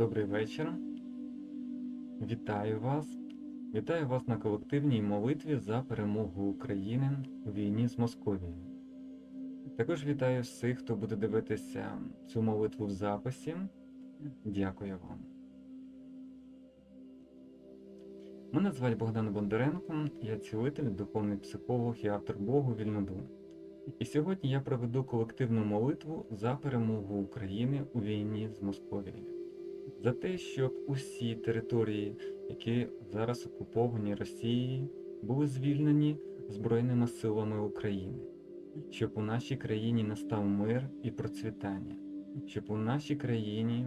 Добрий вечір. Вітаю вас. Вітаю вас на колективній молитві за перемогу України у війні з Московією. Також вітаю всіх, хто буде дивитися цю молитву в записі. Дякую вам. Мене звати Богдан Бондаренко, я цілитель, духовний психолог і автор Богу Вільнодум. І сьогодні я проведу колективну молитву за перемогу України у війні з Московією. За те, щоб усі території, які зараз окуповані Росією, були звільнені Збройними силами України, щоб у нашій країні настав мир і процвітання, щоб у нашій країні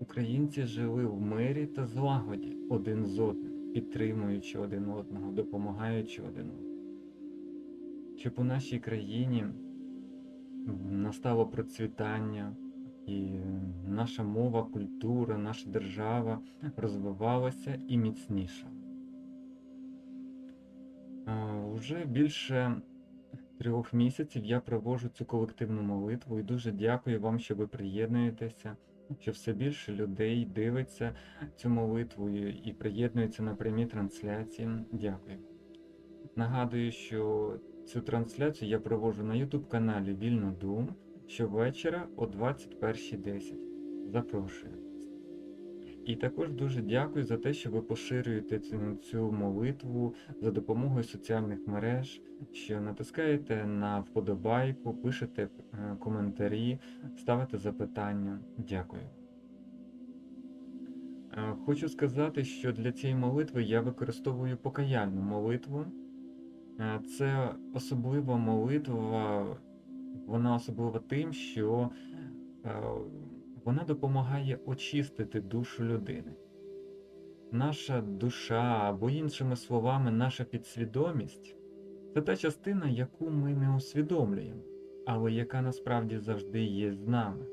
українці жили в мирі та злагоді один з одним, підтримуючи один одного, допомагаючи один одному. Щоб у нашій країні настало процвітання, і наша мова, культура, наша держава розвивалася і міцніша. Уже більше трьох місяців я проводжу цю колективну молитву і дуже дякую вам, що ви приєднуєтеся, що все більше людей дивиться цю молитву і приєднується на прямі трансляції. Дякую. Нагадую, що Цю трансляцію я проводжу на YouTube каналі Вільно Дум щовечора о 21.10. Запрошую. І також дуже дякую за те, що ви поширюєте цю, молитву за допомогою соціальних мереж, що натискаєте на вподобайку, пишете е, коментарі, ставите запитання. Дякую. Е, хочу сказати, що для цієї молитви я використовую покаяльну молитву. Е, це особлива молитва, вона особлива тим, що е, вона допомагає очистити душу людини. Наша душа, або іншими словами, наша підсвідомість це та частина, яку ми не усвідомлюємо, але яка насправді завжди є з нами.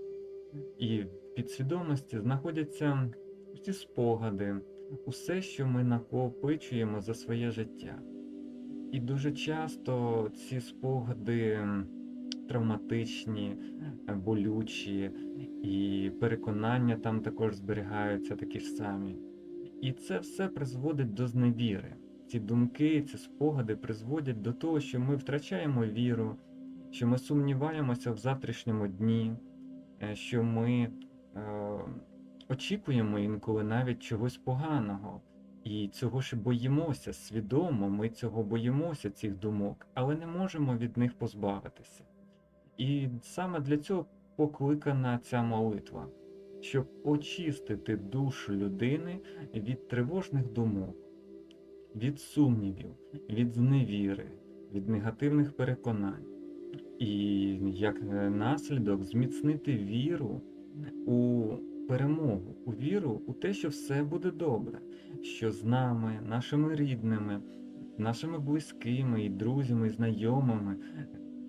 І в підсвідомості знаходяться всі спогади, усе, що ми накопичуємо за своє життя. І дуже часто ці спогади травматичні, е, болючі, і переконання там також зберігаються такі ж самі. І це все призводить до зневіри. Ці думки, ці спогади призводять до того, що ми втрачаємо віру, що ми сумніваємося в завтрашньому дні, е, що ми е, очікуємо інколи навіть чогось поганого. І цього ж боїмося свідомо, ми цього боїмося, цих думок, але не можемо від них позбавитися. І саме для цього покликана ця молитва, щоб очистити душу людини від тривожних думок, від сумнівів, від зневіри, від негативних переконань, і як наслідок зміцнити віру у перемогу, у віру у те, що все буде добре що з нами, нашими рідними, нашими близькими і друзями, і знайомими,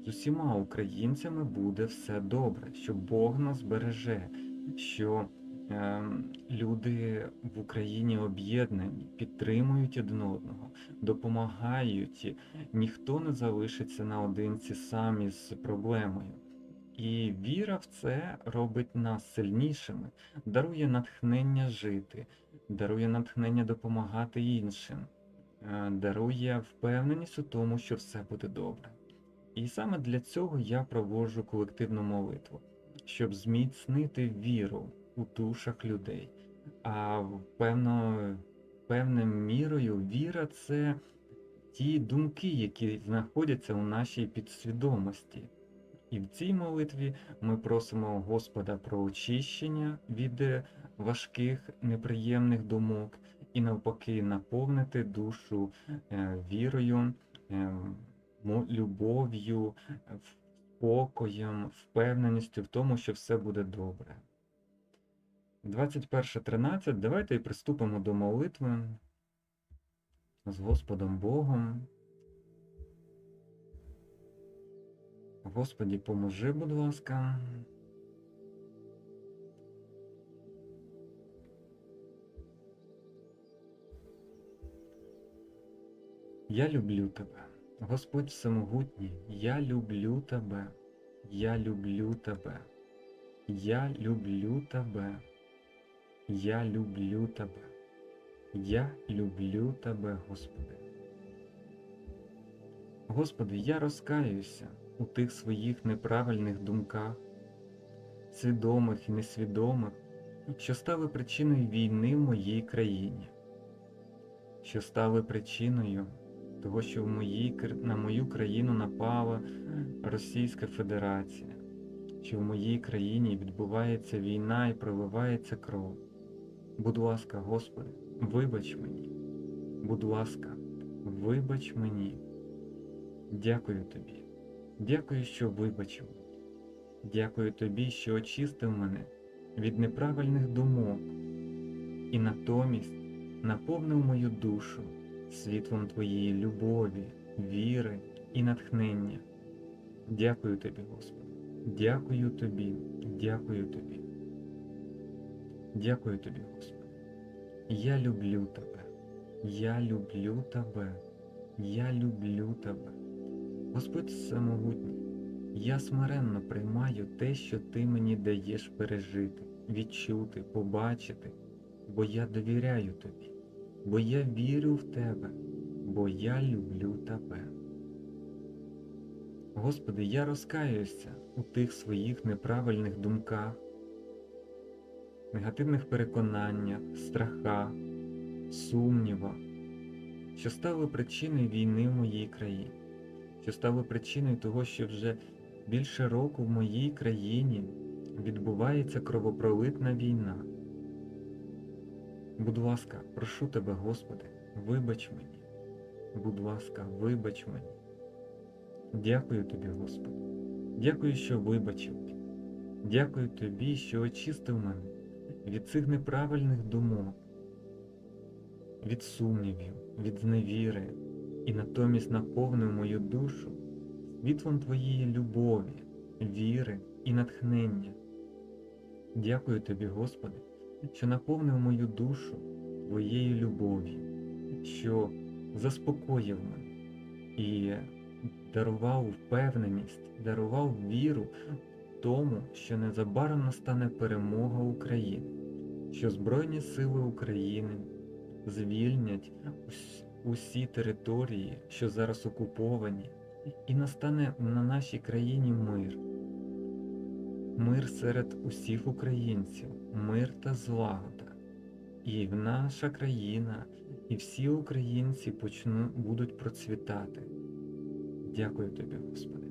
з усіма українцями буде все добре, що Бог нас береже, що е, люди в Україні об'єднані, підтримують один одного, допомагають, ніхто не залишиться наодинці самі з проблемою. І віра в це робить нас сильнішими, дарує натхнення жити, дарує натхнення допомагати іншим, е, дарує впевненість у тому, що все буде добре. І саме для цього я проводжу колективну молитву, щоб зміцнити віру у душах людей. А певно, певною мірою віра це ті думки, які знаходяться у нашій підсвідомості. І в цій молитві ми просимо Господа про очищення від важких неприємних думок і навпаки наповнити душу е, вірою, е, любов'ю, спокоєм, впевненістю в тому, що все буде добре. 21.13. Давайте і приступимо до молитви з Господом Богом. Господі, поможи, будь ласка. Я люблю тебе, Господь Всемогутній, я люблю тебе, я люблю тебе, я люблю тебе, Я люблю Тебе. Я люблю Тебе, Господи. Господи, я розкаюся у тих своїх неправильних думках, свідомих і несвідомих, що стали причиною війни в моїй країні, що стали причиною того, що в моїй, кр- на мою країну напала Російська Федерація, що в моїй країні відбувається війна і проливається кров. Будь ласка, Господи, вибач мені. Будь ласка, вибач мені. Дякую тобі. Дякую, що вибачив. Дякую тобі, що очистив мене від неправильних думок і натомість наповнив мою душу світлом твоєї любові, віри і натхнення. Дякую тобі, Господи. Дякую тобі, дякую тобі. Дякую тобі, Господи. Я люблю тебе. Я люблю тебе. Я люблю тебе. Господь Всемогутній, я смиренно приймаю те, що ти мені даєш пережити, відчути, побачити, бо я довіряю тобі, бо я вірю в тебе, бо я люблю тебе. Господи, я розкаюся у тих своїх неправильних думках, негативних переконаннях, страхах, сумнівах, що стали причиною війни в моїй країні, що стали причиною того, що вже більше року в моїй країні відбувається кровопролитна війна. Будь ласка, прошу тебе, Господи, вибач мені. Будь ласка, вибач мені. Дякую тобі, Господи. Дякую, що вибачив. Дякую тобі, що очистив мене від цих неправильних думок, від сумнівів, від зневіри і натомість наповнив мою душу світлом Твоєї любові, віри і натхнення. Дякую тобі, Господи, що наповнив мою душу Твоєю любов'ю, що заспокоїв мене і дарував впевненість, дарував віру в тому, що незабаром настане перемога України, що Збройні Сили України звільнять усі території, що зараз окуповані, і настане на нашій країні мир. Мир серед усіх українців, мир та злагода. І наша країна, і всі українці почну, будуть процвітати. Дякую тобі, Господи.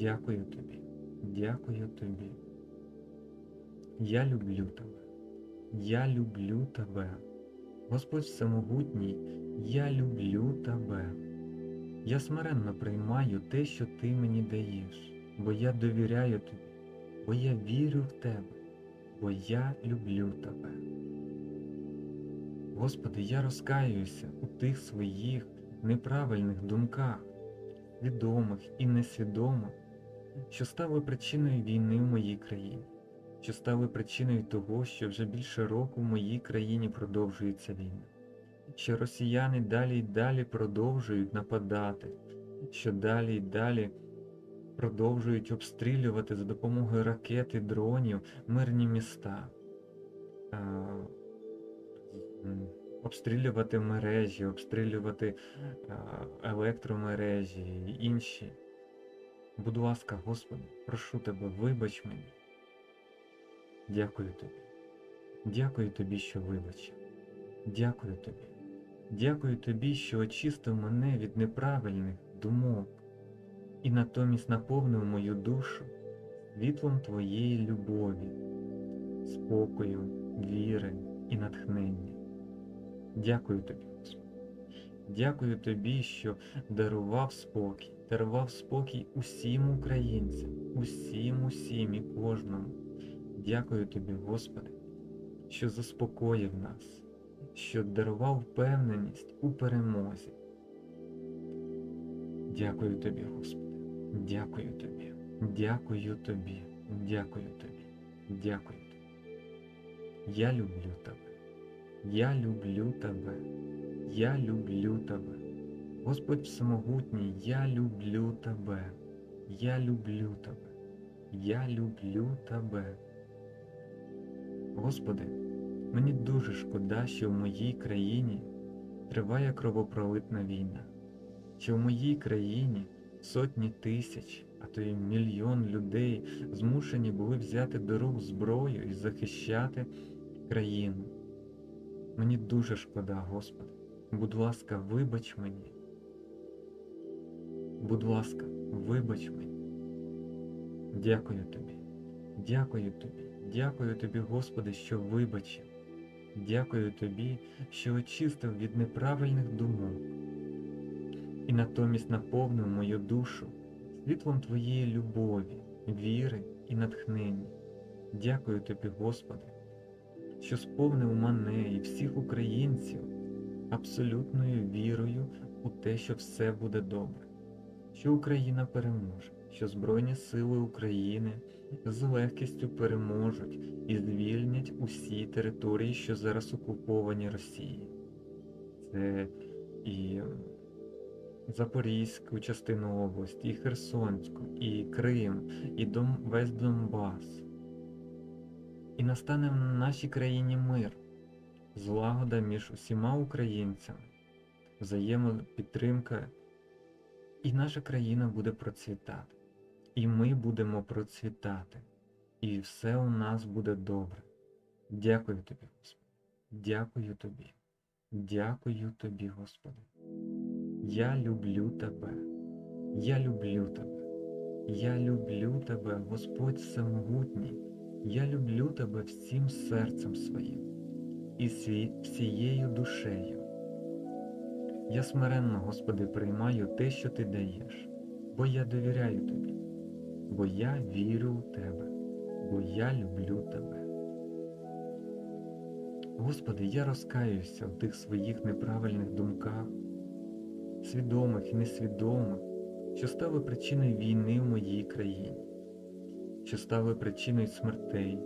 Дякую тобі. Дякую тобі. Я люблю тебе. Я люблю тебе. Господь Всемогутній, я люблю тебе. Я смиренно приймаю те, що ти мені даєш, бо я довіряю тобі, бо я вірю в тебе, бо я люблю тебе. Господи, я розкаюся у тих своїх неправильних думках, відомих і несвідомих, що стали причиною війни в моїй країні, що стали причиною того, що вже більше року в моїй країні продовжується війна, що росіяни далі й далі продовжують нападати, що далі й далі продовжують обстрілювати за допомогою ракет і дронів мирні міста. Е, Обстрілювати мережі, обстрілювати е, електромережі і інші. Будь ласка, Господи, прошу Тебе, вибач мені. Дякую Тобі. Дякую Тобі, що вибачив. Дякую Тобі. Дякую Тобі, що очистив мене від неправильних думок і натомість наповнив мою душу світлом Твоєї любові, спокою, віри і натхнення. Дякую Тобі, Господи. Дякую Тобі, що дарував спокій, дарував спокій усім українцям, усім, усім і кожному. Дякую Тобі, Господи, що заспокоїв нас, що дарував впевненість у перемозі. Дякую Тобі, Господи, дякую Тобі, дякую Тобі, дякую Тобі, дякую Тобі. Я люблю Тебе. Я люблю Тебе. Я люблю Тебе. Господь Всемогутній, я люблю Тебе. Я люблю Тебе. Я люблю Тебе. Господи, Мені дуже шкода, що в моїй країні триває кровопролитна війна, що в моїй країні сотні тисяч, а то й мільйон людей змушені були взяти до рук зброю і захищати країну. Мені дуже шкода, Господи. Будь ласка, вибач мені. Будь ласка, вибач мені. Дякую тобі. Дякую тобі. Дякую тобі, Господи, що вибачив. Дякую тобі, що очистив від неправильних думок і натомість наповнив мою душу світлом Твоєї любові, віри і натхнення. Дякую тобі, Господи, що сповнив мене і всіх українців абсолютною вірою у те, що все буде добре, що Україна переможе, що Збройні Сили України з легкістю переможуть і звільнять усі території, що зараз окуповані Росією. Це і Запорізьку частину області, і Херсонську, і Крим, і Дон... весь Донбас. І настане в нашій країні мир, злагода між усіма українцями, взаємопідтримка, і наша країна буде процвітати. І ми будемо процвітати, і все у нас буде добре. Дякую тобі, Господи. Дякую тобі. Дякую тобі, Господи. Я люблю тебе. Я люблю тебе. Я люблю тебе, Господь Всемогутній. Я люблю тебе всім серцем своїм і всією душею. Я смиренно, Господи, приймаю те, що Ти даєш, бо я довіряю Тобі, бо я вірю у Тебе, бо я люблю Тебе. Господи, я розкаюся в тих своїх неправильних думках, свідомих і несвідомих, що стали причиною війни в моїй країні, що стали причиною смертей,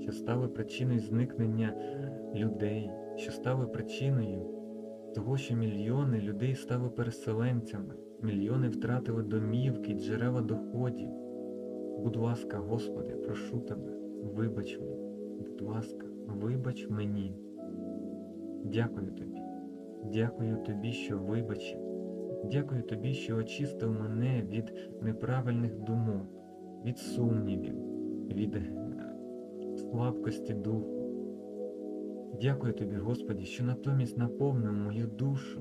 що стали причиною зникнення людей, що стали причиною того, що мільйони людей стали переселенцями, мільйони втратили домівки, джерела доходів. Будь ласка, Господи, прошу Тебе, вибач мені, будь ласка, вибач мені. Дякую Тобі. Дякую Тобі, що вибачив. Дякую Тобі, що очистив мене від неправильних думок, від сумнівів, від е, слабкості духу. Дякую Тобі, Господі, що натомість наповнив мою душу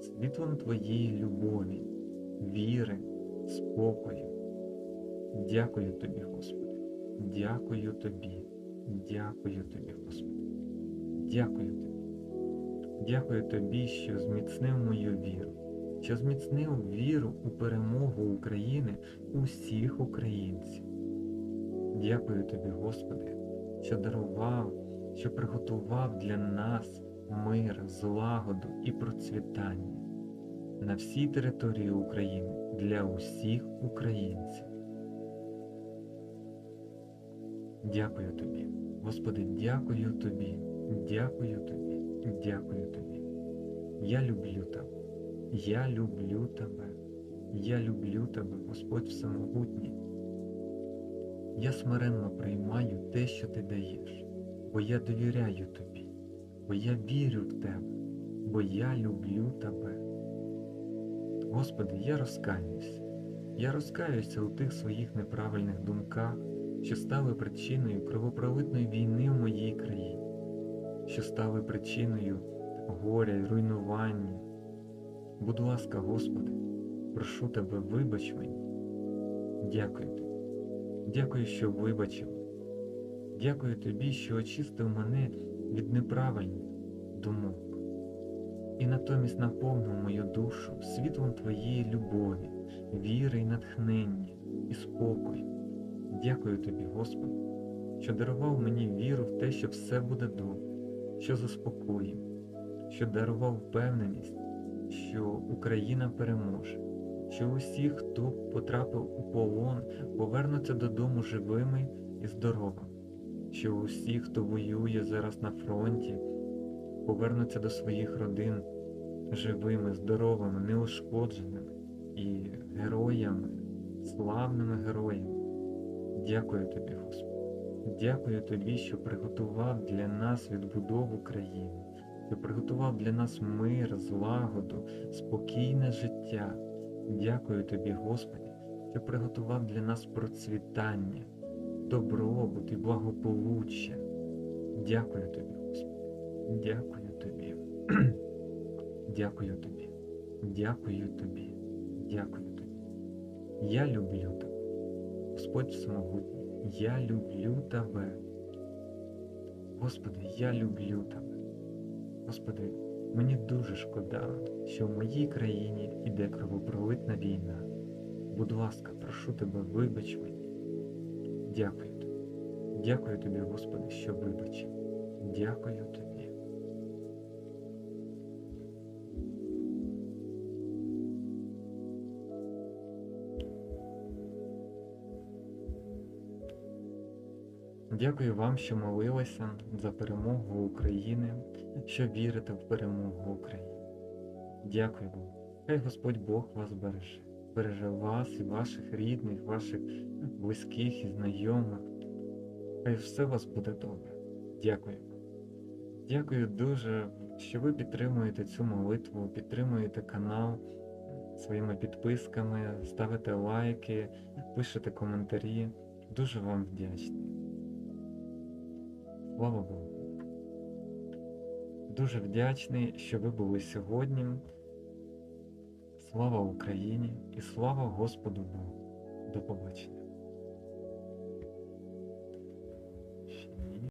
світлом Твоєї любові, віри, спокою. Дякую Тобі, Господи. Дякую Тобі. Дякую Тобі, Господи. Дякую Тобі. Дякую Тобі, що зміцнив мою віру, що зміцнив віру у перемогу України усіх українців. Дякую Тобі, Господи, що дарував, що приготував для нас мир, злагоду і процвітання на всій території України для усіх українців. Дякую Тобі, Господи, дякую Тобі, дякую Тобі, дякую Тобі. Я люблю Тебе, я люблю Тебе, я люблю Тебе, Господь Всемогутній. Я смиренно приймаю те, що Ти даєш, бо я довіряю Тобі, бо я вірю в Тебе, бо я люблю Тебе. Господи, я розкаюся. Я розкаюся у тих своїх неправильних думках, що стали причиною кровопролитної війни в моїй країні, що стали причиною горя й руйнування. Будь ласка, Господи, прошу Тебе, вибач мені. Дякую Тобі. Дякую, що вибачив. Дякую Тобі, що очистив мене від неправильних думок і натомість наповнив мою душу світлом Твоєї любові, віри і натхнення і спокою. Дякую Тобі, Господи, що дарував мені віру в те, що все буде добре, що заспокоїв, що дарував впевненість, що Україна переможе, що усі, хто потрапив у полон, повернуться додому живими і здоровими, що усі, хто воює зараз на фронті, повернуться до своїх родин живими, здоровими, неушкодженими і героями, славними героями. Дякую тобі, Господи. Дякую тобі, що приготував для нас відбудову країни, що приготував для нас мир, злагоду, спокійне життя. Дякую тобі, Господи, що приготував для нас процвітання, добробут і благополуччя. Дякую тобі, Господи. Дякую тобі. Дякую тобі. Дякую тобі. Дякую тобі. Я люблю тебе. Господь Всемогутній, я люблю тебе. Господи, я люблю тебе. Господи, мені дуже шкода, що в моїй країні іде кровопролитна війна. Будь ласка, прошу тебе, вибач мені. Дякую тобі. Дякую тобі, Господи, що вибачив. Дякую тобі. Дякую вам, що молилися за перемогу України, що вірите в перемогу України. Дякую вам. Хай Господь Бог вас береже, береже вас і ваших рідних, ваших близьких і знайомих. Хай все у вас буде добре. Дякую. Дякую дуже, що ви підтримуєте цю молитву, підтримуєте канал своїми підписками, ставите лайки, пишете коментарі. Дуже вам вдячний. Слава Богу. Дуже вдячний, що ви були сьогодні. Слава Україні і слава Господу Богу. До побачення.